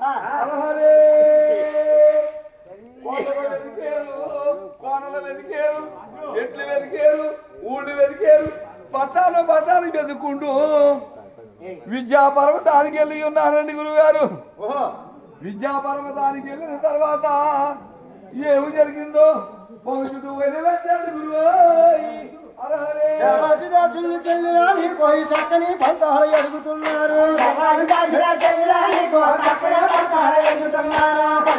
అరహరే కోటలు వెతికేరు కోనలు వెతికేరు చెట్లు వెతికేరు ఊళ్ళు వెతికేరు పట్టాను పట్టాను వెతుకుంటూ విద్యా పర్వతానికి వెళ్ళి ఉన్నారండి గురుగారు. విద్యా పర్వతానికి వెళ్ళిన తర్వాత ఏమి జరిగిందో వెళ్ళండి గురువు అరహరే రాజురాజులు చెల్లిరాని పోయి చక్కని పంతాలు